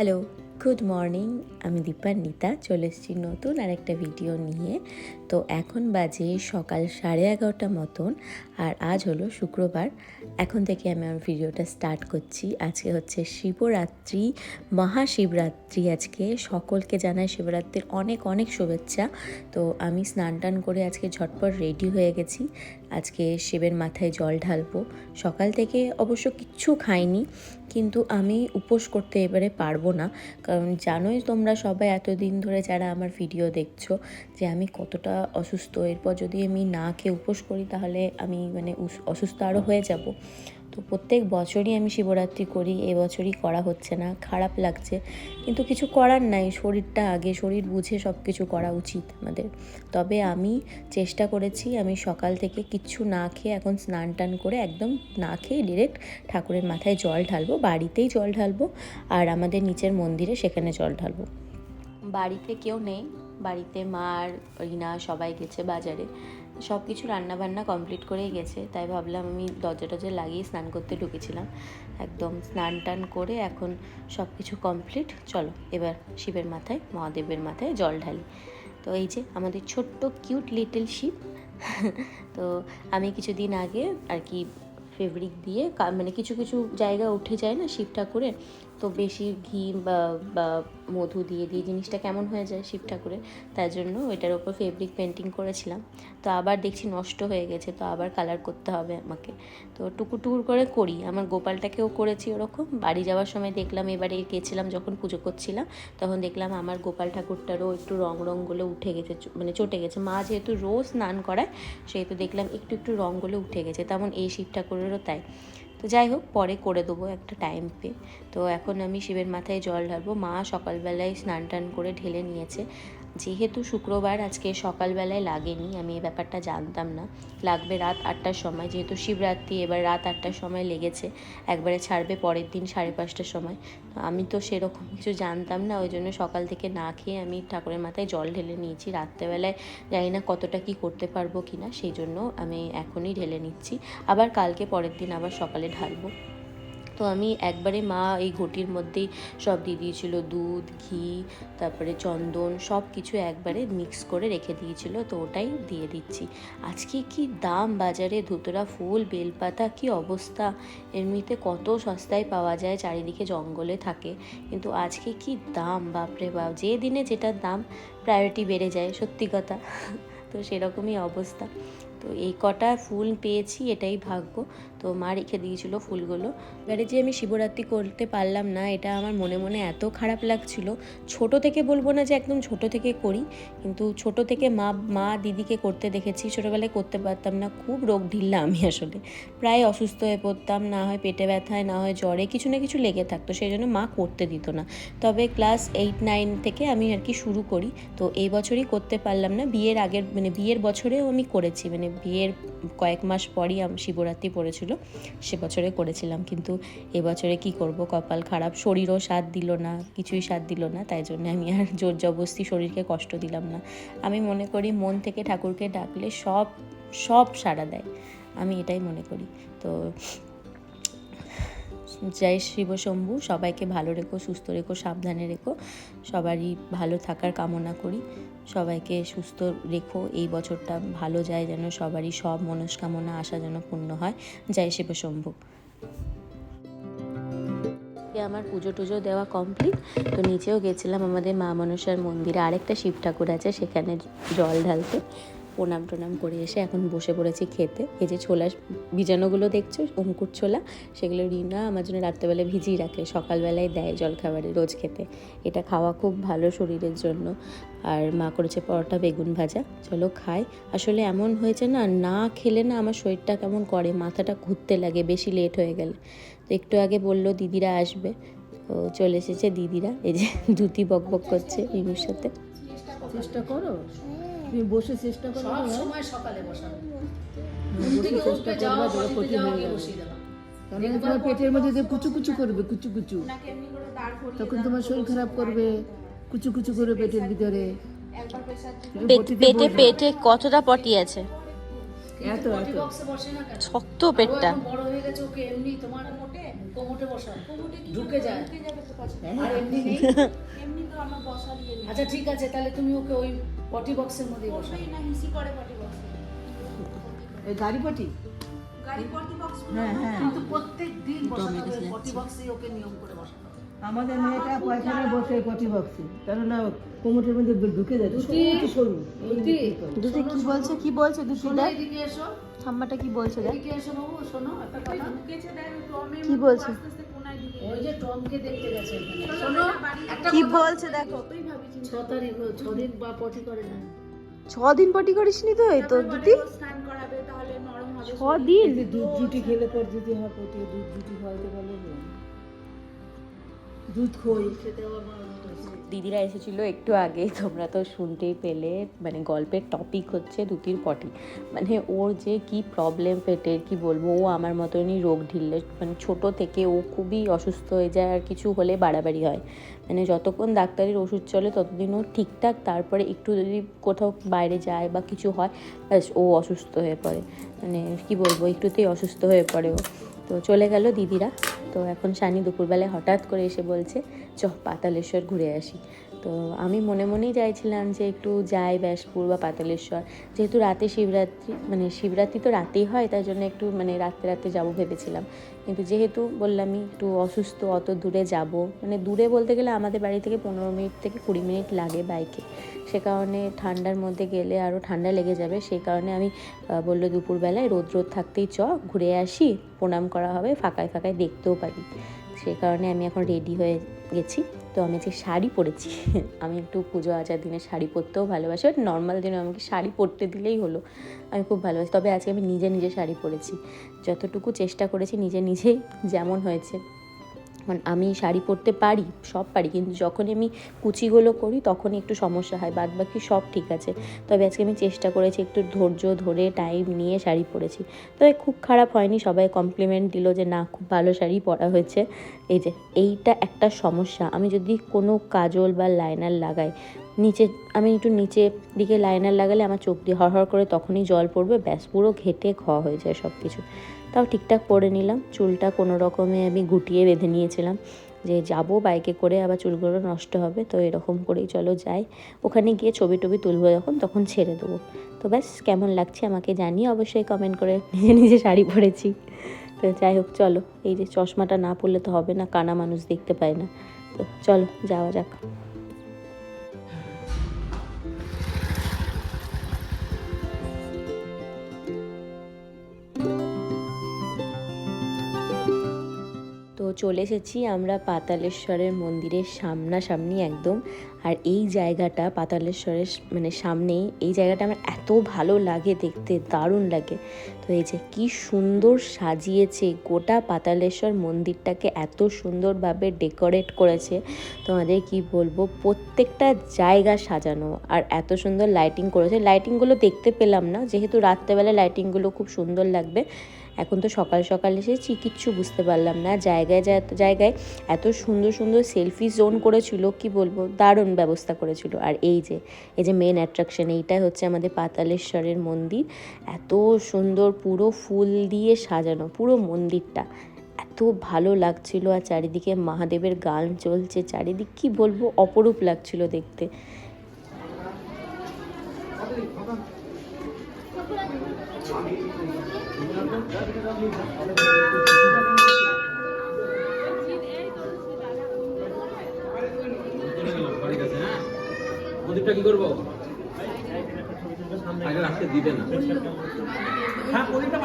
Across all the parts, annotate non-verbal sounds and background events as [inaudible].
Hello. Good morning আমি দীপান্বিতা চলে এসেছি নতুন আর একটা ভিডিও নিয়ে। তো এখন বাজে সকাল সাড়ে এগারোটা মতন, আর আজ হলো শুক্রবার। এখন থেকে আমি আমার ভিডিওটা স্টার্ট করছি। আজকে হচ্ছে শিবরাত্রি, মহাশিবরাত্রি আজকে। সকলকে জানাই শিবরাত্রির অনেক অনেক শুভেচ্ছা। তো আমি স্নান টান করে আজকে ঝটপট রেডি হয়ে গেছি। আজকে শিবের মাথায় জল ঢালবো। সকাল থেকে অবশ্য কিচ্ছু খাইনি, কিন্তু আমি উপোস করতে এবারে পারব না। কারণ জানোই তোমরা সবাই এতদিন ধরে যারা আমার ভিডিও দেখছ যে আমি কতটা অসুস্থ। এরপর যদি আমি না খেয়ে উপোস করি তাহলে আমি মানে অসুস্থ আরও হয়ে যাব। তো প্রত্যেক বছরই আমি শিবরাত্রি করি এবছরই করা হচ্ছে না, খারাপ লাগছে। কিন্তু কিছু করার নাই, শরীরটা আগে, শরীর বুঝে সব কিছু করা উচিত আমাদের। তবে আমি চেষ্টা করেছি, আমি সকাল থেকে কিচ্ছু না খেয়ে এখন স্নান টান করে একদম না খেয়ে ডিরেক্ট ঠাকুরের মাথায় জল ঢালবো, বাড়িতেই জল ঢালবো আর আমাদের নিচের মন্দিরে সেখানে জল ঢালবো। বাড়িতে কেউ নেই, বাড়িতে মা আর রিনা সবাই গেছে বাজারে। সব কিছু রান্নাবান্না কমপ্লিট করেই গেছে, তাই ভাবলাম আমি দরজা টরজা লাগিয়ে স্নান করতে ঢুকেছিলাম। একদম স্নান টান করে এখন সব কিছু কমপ্লিট চলো এবার শিবের মাথায়, মহাদেবের মাথায় জল ঢালি। তো এই যে আমাদের ছোট্ট কিউট লিটল শিব, [laughs] তো আমি কিছুদিন আগে আর কি ফেব্রিক দিয়ে মানে কিছু কিছু জায়গা উঠে যায় না শিব ঠাকুরের তো বেশি ঘি বা বা মধু দিয়ে দিয়ে জিনিসটা কেমন হয়ে যায় শিব ঠাকুরের তার জন্য ওইটার ওপর ফেব্রিক পেন্টিং করেছিলাম। তো আবার দেখছি নষ্ট হয়ে গেছে, তো আবার কালার করতে হবে আমাকে। তো টুকুর টুকুর করে করি। আমার গোপালটাকেও করেছি ওরকম। বাড়ি যাওয়ার সময় দেখলাম, এবারে গেছিলাম যখন পুজো করছিলাম, তখন দেখলাম আমার গোপাল ঠাকুরটারও একটু রং রঙগুলো উঠে গেছে মানে চটে গেছে। মা যেহেতু রোজ স্নান করায়, সেহেতু দেখলাম একটু একটু রঙগুলো উঠে গেছে। তেমন এই শিব ঠাকুরেরও তাই। তো যাই হোক, পরে করে দেবো একটা টাইম পেয়ে তো এখন আমি শিবের মাথায় জল ঢালবো। মা সকালবেলায় স্নান টান করে ঢেলে নিয়েছে। যেহেতু শুক্রবার, আজকে সকালবেলায় লাগেনি, আমি এই ব্যাপারটা জানতাম না। লাগবে রাত আটটার সময়, যেহেতু শিবরাত্রি, এবার রাত আটটার সময় লেগেছে, একবারে ছাড়বে পরের দিন সাড়ে পাঁচটার সময়। আমি তো সেরকম কিছু জানতাম না, ওই জন্য সকাল থেকে না খেয়ে আমি ঠাকুরের মাথায় জল ঢেলে নিয়েছি। রাত্রেবেলায় জানি না কতটা কি করতে পারব কি না সেই জন্য আমি এখনই ঢেলে নিচ্ছি। আবার কালকে পরের দিন আবার সকালে ঢালবো। তো আমি একবারে মা এই ঘটির মধ্যেই সব দিয়ে দিয়েছিল দুধ, ঘি, তারপরে চন্দন সব কিছু একবারে মিক্স করে রেখে দিয়েছিল, তো ওটাই দিয়ে দিচ্ছি। আজকে কি দাম বাজারে, ধুতরা ফুল, বেলপাতা, কি অবস্থা? এমনিতে কত সস্তায় পাওয়া যায়, চারিদিকে জঙ্গলে থাকে, কিন্তু আজকে কি দাম, বাপরে বাপ! যে দিনে যেটার দাম প্রায়োরিটি বেড়ে যায়, সত্যি কথা। [laughs] তো সেরকমই অবস্থা। তো এই কটা ফুল পেয়েছি, এটাই ভাগ্য। তো মা রেখে দিয়েছিল ফুলগুলো। এবারে যে আমি শিবরাত্রি করতে পারলাম না, এটা আমার মনে মনে এত খারাপ লাগছিল। ছোট থেকে বলব না যে একদম ছোট থেকে করি, কিন্তু ছোট থেকে মা মা দিদিকে করতে দেখেছি, ছোটোবেলায় করতে পারতাম না। খুব রোগ ঢিল্লা আমি আসলে। প্রায় অসুস্থ হয়ে পড়তাম, না হয় পেটে ব্যথায়, না হয় জ্বরে, কিছু না কিছু লেগে থাকতো, সেই জন্য মা করতে দিত না। তবে ক্লাস এইট, নাইন থেকে আমি আর কি শুরু করি, তো এই বছরই করতে পারলাম না। বিয়ের আগের মানে বিয়ের বছরেও আমি করেছি মানে বিয়ের কয়েক মাস পরই আম- শিবরাত্রি পড়েছিল। সে বছরে করেছিলাম। কিন্তু এবছরে কি করব? কপাল খারাপ, শরীরও সাথ দিল না, কিছুই সাথ দিল না, তাই জন্য আমি আর জোর জবরস্তি শরীরকে কষ্ট দিলাম না। আমি মনে করি, মন থেকে ঠাকুরকে ডাকলে সব সব সাড়া দেয়। আমি এটাই মনে করি। তো জয় শিব শম্ভু, সবাইকে ভালো রেখো, সুস্থ রেখো, সাবধানে রেখো। সবারই ভালো থাকার কামনা করি। সবাইকে সুস্থ রেখো। এই বছরটা ভালো যায় যেন সবারই সব মনস্কামনা, আশা যেন পূর্ণ হয়। জয় শিবশম্ভু আমার পুজো টুজো দেওয়া কমপ্লিট তো নিচেও গেছিলাম আমাদের মা মনসার মন্দিরে। আরেকটা শিব ঠাকুর আছে, সেখানে জল ঢালতে। প্রণাম টনাম করে এসে এখন বসে পড়েছি খেতে। এই যে ছোলা ভিজানোগুলো দেখছ অঙ্কুর ছোলা সেগুলো রিনা আমার জন্য রাত্রেবেলায় ভিজিয়ে রাখে সকালবেলায় দেয় জলখাবারে রোজ খেতে। এটা খাওয়া খুব ভালো শরীরের জন্য। আর মা করেছে পরোটা বেগুন ভাজা। চলো খাই। আসলে এমন হয়েছে না না খেলে না আমার শরীরটা কেমন করে মাথাটা ঘুরতে লাগে বেশি লেট হয়ে গেলে। তো একটু আগে বলল দিদিরা আসবে। তো চলে এসেছে দিদিরা এই যে ধুতি বক বক করছে রিনুর সাথে। চেষ্টা করো। তুমি বসে চেষ্টা করো সব সময় সকালে বসাবো চেষ্টা করবা হয়ে যাবে বসিয়ে তোমার পেটের মধ্যে যে কুচু কুচু করবে কুচু কুচু তখন তোমার শরীর খারাপ করবে কুচু কুচু করে পেটের ভিতরে। পেটে পেটে কতটা পটি আছে? এত শক্ত পেটটা। বড় হয়ে গেছে ওকে এমনি তোমার কোমোটে কোমোটে বসা ঢুকে যায়। আর এমনি নেই। আচ্ছা ঠিক আছে তাহলে তুমি ওকে ওই পটি বক্সের মধ্যে বসা। এই গাড়ি পটি? হ্যাঁ হ্যাঁ। কিন্তু প্রত্যেক দিন বসাতে হবে পটি বক্সে ওকে নিয়ম করে বসাতে আমাদের মেয়েটা পয়খানে বসে পটি বক্সে। কেননা কোমরের মধ্যে ঢুকে যায় দুটি সরু দুটি। দুধে কি বলছে? কি বলছে শোনো এদিকে এসো। ঠাম্মাটা কি বলছে দেখ। এদিকে এসো বাবু শোনো একটা কথা। কি বলছে? ওই যে টমকে দেখতে গেছে। শোনো কি বলছে দেখো। ছ তারিখ ছ দিন বা পটি করিস নি। ছ দিন পটি করিসনি তো এই তো দিদি ছ দিন? দুধ জুটি খেলে পর যদি হয় পটি দুধ জুটি হয় তো না। দিদিরা এসেছিল একটু আগে, তোমরা তো শুনতেই পেলে মানে গল্পের টপিক হচ্ছে দুতির পটি মানে ওর যে কি প্রবলেম পেটের, কি বলব, ও আমার মতনই রোগ ঢিললে মানে ছোট থেকে ও খুবই অসুস্থ হয়ে যায় আর কিছু হলে বাড়াবাড়ি হয়। মানে যতক্ষণ ডাক্তারের ওষুধ চলে, ততদিন ও ঠিকঠাক, তারপরে একটু যদি কোথাও বাইরে যায় বা কিছু হয়, ব্যাস, ও অসুস্থ হয়ে পড়ে। মানে কি বলব, একটুতেই অসুস্থ হয়ে পড়ে ও। তো চলে গেল দিদিরা। তো এখন শানি দুপুরবেলায় হঠাৎ করে এসে বলছে চ পাতালেশ্বর ঘুরে আসি। তো আমি মনে মনেই চাইছিলাম যে একটু যাই ব্যাসপুর বা পাতালেশ্বর। যেহেতু রাতে শিবরাত্রি মানে শিবরাত্রি তো রাতেই হয়, তাই জন্য একটু মানে রাতে রাতে যাব ভেবেছিলাম। কিন্তু যেহেতু বললামই একটু অসুস্থ, অত দূরে যাব মানে দূরে বলতে গেলে আমাদের বাড়ি থেকে পনেরো মিনিট থেকে কুড়ি মিনিট লাগে বাইকে। সে কারণে ঠান্ডার মধ্যে গেলে আরও ঠান্ডা লেগে যাবে সেই কারণে আমি বলল দুপুরবেলায় রোদ রোদ থাকতেই চ, ঘুরে আসি, প্রণাম করা হবে, ফাঁকায় ফাঁকায় দেখতেও পারি। সেই কারণে আমি এখন রেডি হয়ে গেছি। তো আমি যে শাড়ি পরেছি, [laughs] আমি একটু পুজো আচার দিনে শাড়ি পরতেও ভালোবাসি। বাট নর্মাল দিনে আমাকে শাড়ি পরতে দিলেই হলো, আমি খুব ভালোবাসি। তবে আজকে আমি নিজে নিজে শাড়ি পরেছি। যতটুকু চেষ্টা করেছি নিজে নিজেই যেমন হয়েছে। মানে আমি শাড়ি পরতে পারি, সব পারি, কিন্তু যখন আমি কুচিগুলো করি তখনই একটু সমস্যা হয় বাদ বাকি সব ঠিক আছে। তবে আজকে আমি চেষ্টা করেছি একটু ধৈর্য ধরে টাইম নিয়ে শাড়ি পরেছি। তবে খুব খারাপ হয়নি, সবাই কমপ্লিমেন্ট দিল যে, না, খুব ভালো শাড়ি পরা হয়েছে। এই যে, এইটা একটা সমস্যা। আমি যদি কোনো কাজল বা লাইনার লাগাই, নিচে, আমি একটু নিচে দিকে লাইনার লাগালে আমার চোখ দিয়ে হরহর করে তখনই জল পড়বে, ব্যাস, পুরো ঘেটে খাওয়া হয়ে যায় সব কিছু তাও ঠিকঠাক পরে নিলাম। চুলটা কোনো রকমে আমি গুটিয়ে বেঁধে নিয়েছিলাম যে যাব বাইকে করে আবার চুলগুলো নষ্ট হবে, তো এরকম করেই চলো যাই। ওখানে গিয়ে ছবি টবি তুলবো যখন, তখন ছেড়ে দেবো। তো ব্যাস, কেমন লাগছে আমাকে জানিয়ে অবশ্যই কমেন্ট করে নিজে নিজে শাড়ি পরেছি। তো যাই হোক, চলো। এই যে চশমাটা না পরলে তো হবে না, কানা মানুষ দেখতে পায় না। তো চলো, যাওয়া যাক। চলে এসেছি আমরা পাতালেশ্বরের মন্দিরের সামনাসামনি একদম। আর এই জায়গাটা পাতালেশ্বরের মানে সামনেই এই জায়গাটা আমার এত ভালো লাগে দেখতে, দারুণ লাগে। তো এই যে কি সুন্দর সাজিয়েছে, গোটা পাতালেশ্বর মন্দিরটাকে এত সুন্দরভাবে ডেকোরেট করেছে। তোমাদের কি বলব, প্রত্যেকটা জায়গা সাজানো আর এত সুন্দর লাইটিং করেছে। লাইটিংগুলো দেখতে পেলাম না, যেহেতু রাত্রেবেলা লাইটিংগুলো খুব সুন্দর লাগবে। এখন তো সকাল সকাল এসেছি কিচ্ছু বুঝতে পারলাম না। জায়গায় জায়গায় এত সুন্দর সুন্দর সেলফি জোন করেছিল, কি বলব? দারুণ ব্যবস্থা করেছিল। আর এই যে এই যে মেন অ্যাট্রাকশন এইটাই হচ্ছে আমাদের পাতালেশ্বরের মন্দির। এত সুন্দর পুরো ফুল দিয়ে সাজানো, পুরো মন্দিরটা। এত ভালো লাগছিল আর চারিদিকে মহাদেবের গান চলছে। চারিদিক কি বলব? অপরূপ লাগছিল দেখতে। প্রদীপটা কি করব আগে রাখতে না হ্যাঁ প্রদীপটা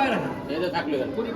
থাকলে প্রদীপ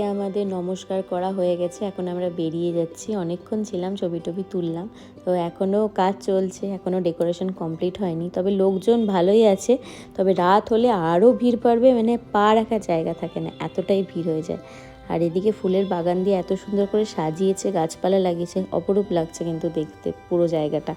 ওইদিকে আমাদের নমস্কার করা হয়ে গেছে। এখন আমরা বেরিয়ে যাচ্ছি। অনেকক্ষণ ছিলাম ছবি টবি তুললাম। তো এখনও কাজ চলছে এখনও ডেকোরেশন কমপ্লিট হয়নি। তবে লোকজন ভালোই আছে। তবে রাত হলে আরও ভিড় পড়বে মানে পা রাখার জায়গা থাকে না, এতটাই ভিড় হয়ে যায়। আর এদিকে ফুলের বাগান দিয়ে এত সুন্দর করে সাজিয়েছে, গাছপালা লাগিয়েছে, অপরূপ লাগছে কিন্তু দেখতে পুরো জায়গাটা।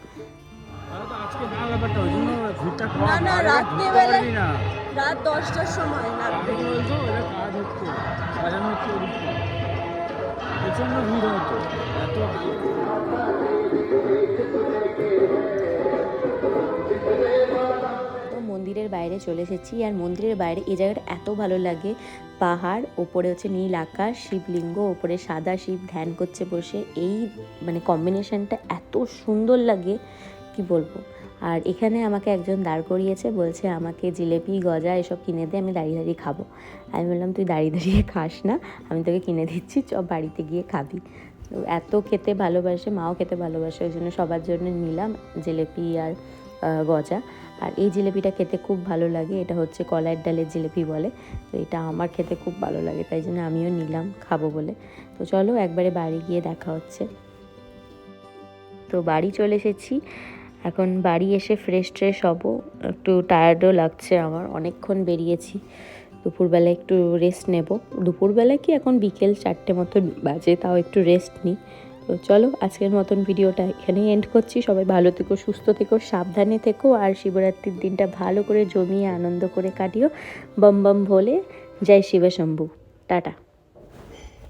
মন্দিরের বাইরে চলে এসেছি, আর মন্দিরের বাইরে এই জায়গাটা এত ভালো লাগে। পাহাড়, ওপরে হচ্ছে নীল আকাশ, শিবলিঙ্গ, ওপরে সাদা শিব ধ্যান করছে বসে। এই মানে কম্বিনেশনটা এত সুন্দর লাগে। কি বলব? আর এখানে আমাকে একজন দাঁড় করিয়েছে, বলছে আমাকে জিলেপি, গজা এসব কিনে দে, আমি দাঁড়িয়ে দাঁড়িয়ে খাব। আমি বললাম, তুই দাঁড়িয়ে দাঁড়িয়ে [laughs] খাস না, আমি তোকে কিনে দিচ্ছি চ বাড়িতে গিয়ে খাবি। তো এত খেতে ভালোবাসে, মাও খেতে ভালোবাসে, ওই জন্য সবার জন্য নিলাম জিলেপি আর গজা। আর এই জিলেপিটা খেতে খুব ভালো লাগে, এটা হচ্ছে কলাইয়ের ডালের জিলেপি বলে, তো এটা আমার খেতে খুব ভালো লাগে, তাই জন্য আমিও নিলাম, খাব বলে। তো চলো একবারে বাড়ি গিয়ে দেখা হচ্ছে। তো বাড়ি চলে এসেছি এখন বাড়ি এসে ফ্রেশ ট্রেশ হব। একটু টায়ার্ডও লাগছে আমার। অনেকক্ষণ বেরিয়েছি। দুপুরবেলা একটু রেস্ট নেব। দুপুরবেলা কি এখন বিকেল চারটে মতন বাজে, তাও একটু রেস্ট নিই। তো চলো, আজকের মতন ভিডিওটা এখানেই এন্ড করছি। সবাই ভালো থেকো, সুস্থ থেকো, সাবধানে থেকো, আর শিবরাত্রির দিনটা ভালো করে জমিয়ে, আনন্দ করে কাটিও। Bomb bomb Bhole. জয় শিবশম্ভু টাটা।